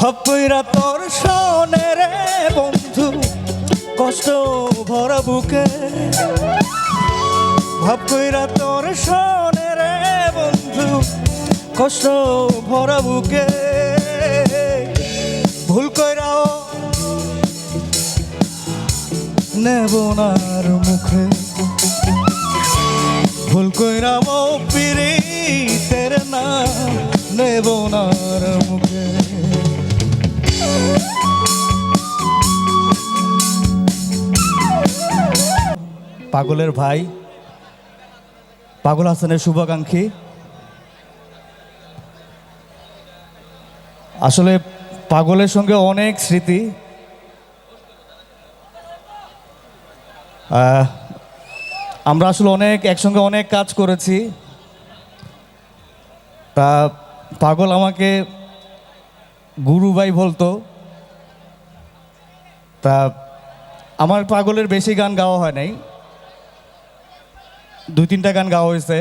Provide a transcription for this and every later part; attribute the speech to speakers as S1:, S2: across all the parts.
S1: ভাব কইরা তোর শোনে রে বন্ধু, কষ্ট ভরা বুকে। ভাব কইরা তোর শোনে রে বন্ধু, কষ্ট ভরা বুকে। ভুল কইরাও নেব নার মুখে। ভুল কইরাম পিরি তের না, নেব নার মুখে। পাগলের ভাই। পাগল হাসানের শুভাকাঙ্ক্ষী। আসলে পাগলের সঙ্গে অনেক স্মৃতি। আমরা আসলে অনেক একসঙ্গে অনেক কাজ করেছি। তা পাগল আমাকে গুরু ভাই বলতো। তা আমার পাগলের বেশি গান গাওয়া হয় নাই। দুই তিনটা গান গাওয়া হয়েছে।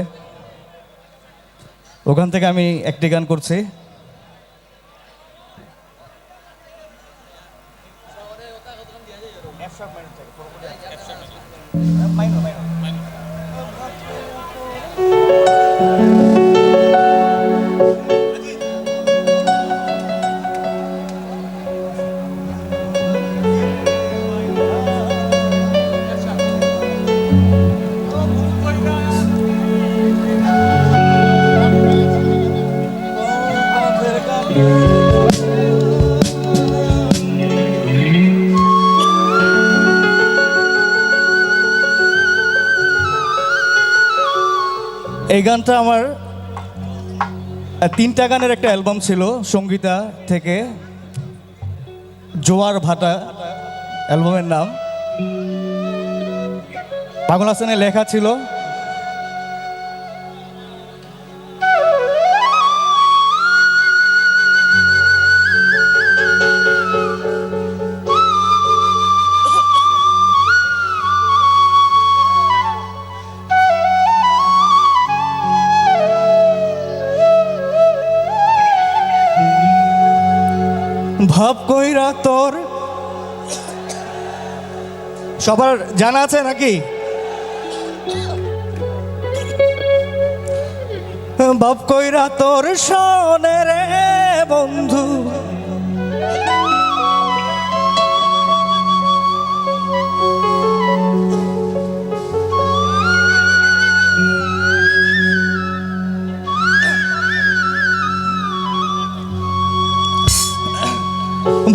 S1: ওখান থেকে আমি একটি গান করছি। এই গানটা আমার তিনটা গানের একটা অ্যালবাম ছিল, সঙ্গীতা থেকে জোয়ার ভাটা অ্যালবামের নাম। পাগল হাসানের লেখা ছিল ভাব কইরা তোর। সবার জানা আছে নাকি? ভাব কইরা তোর সনের রে বন্ধু।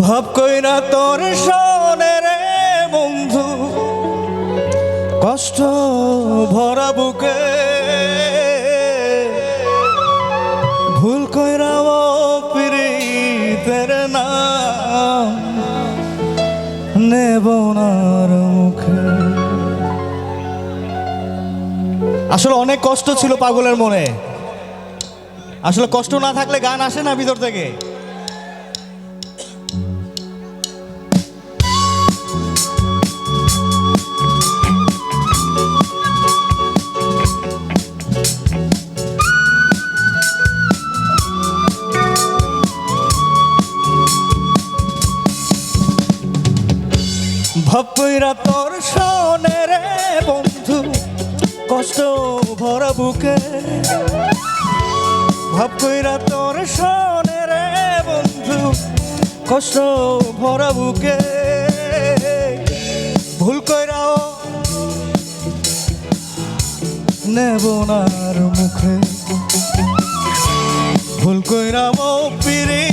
S1: ভাব কইরা তোর শোনে রে বন্ধু। কষ্ট ভরা বুকে। ভুল কইরা ও পিরিতের নাম। নেব নার মুখে। আসলে অনেক কষ্ট ছিল পাগলের মনে। আসলে কষ্ট না থাকলে গান আসে না ভিতর থেকে। ভাব তোর শোনে রে বন্ধু, কষ্ট ভরা বুকে। ভাব তোর শোনে রে বন্ধু, কষ্ট ভরা বুকে। ভুল কইরাও নেব নার মুখে। ভুল কইরাম পিরি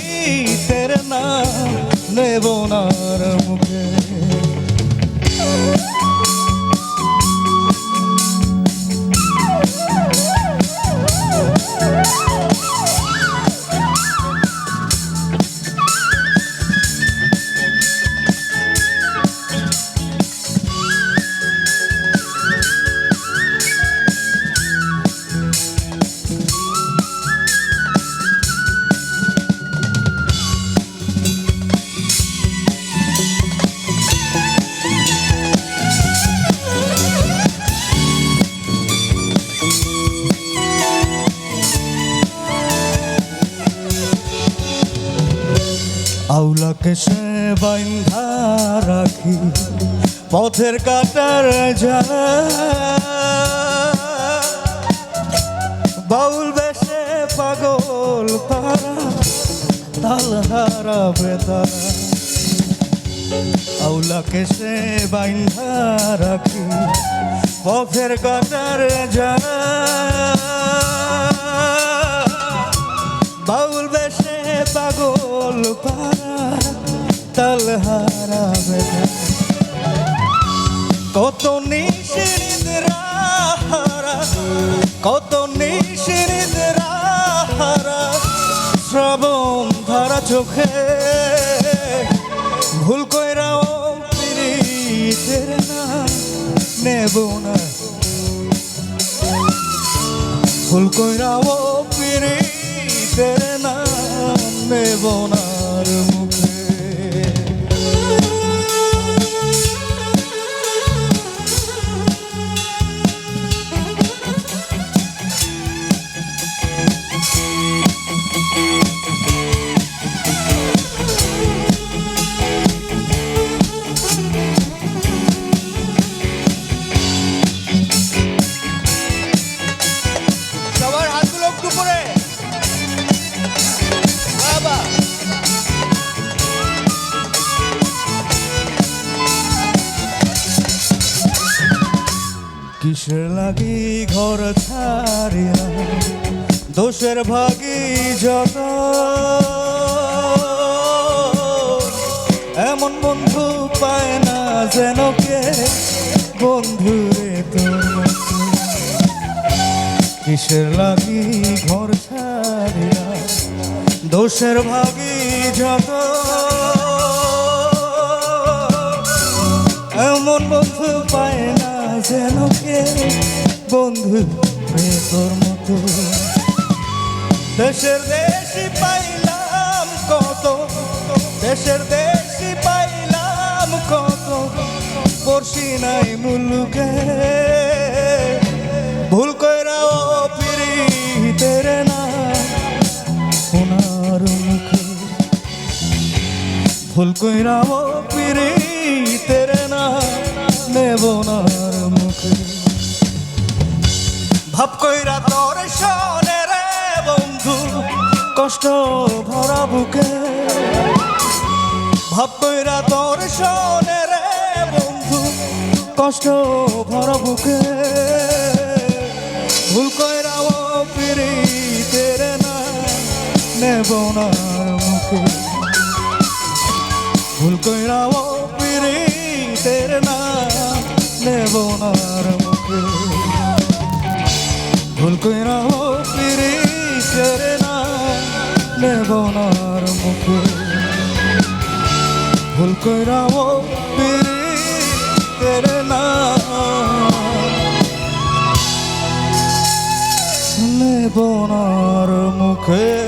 S1: তের না, নেব নার সে বাইন্ধা রাখি, পথের কাটার জানা বাউল বেশে পাগল পারা তাল হারাবে তারা আউলাকে সে বাইন্ধা রাখি, পথের কাটার জানা বাউল বেশে পাগল পারা তাল হারাবে। কত কত নিশিরা শ্রাবণ ধারা চোখে। ভুল কইরাও না নেব না। ভুল কইরাও পিরিতের না নেব না মুখে।
S2: বাবা।
S1: কিসের লাগি ঘর ছাড়িয়া? দোষের ভাগি যত এমন বন্ধু পায় না যেন কে? বন্ধু রে তোর। কিসের লাগি ঘর ছাড়িয়া? দোষের ভাগি যত। এমন বন্ধু পায় না যেন কে? বন্ধু তোর মতো। দেশের দেশি পাইলাম কত। দেশের দেশি পাইলাম কত। পড়শি নাই মুলুকে। ভুল কইরাও ভুল কইরাও পিরি, তেরে না নেব নার মুখে। ভাব কইরা তোর শোনে রে বন্ধু, কষ্ট ভরা বুকে। ভাব কইরা তোর শোনে রে বন্ধু, কষ্ট ভরা বুকে। ভুল কইরা ও পিরি, তেরে না নেব নার মুখে। ভুল কইরা ও পিরি তেরে না নেব নার মুখে। ভুল কইরা ও পিরি তেরে না নেব নার মুখে। ভুল কইরা ও পিরি তেরে না নেব নার মুখে।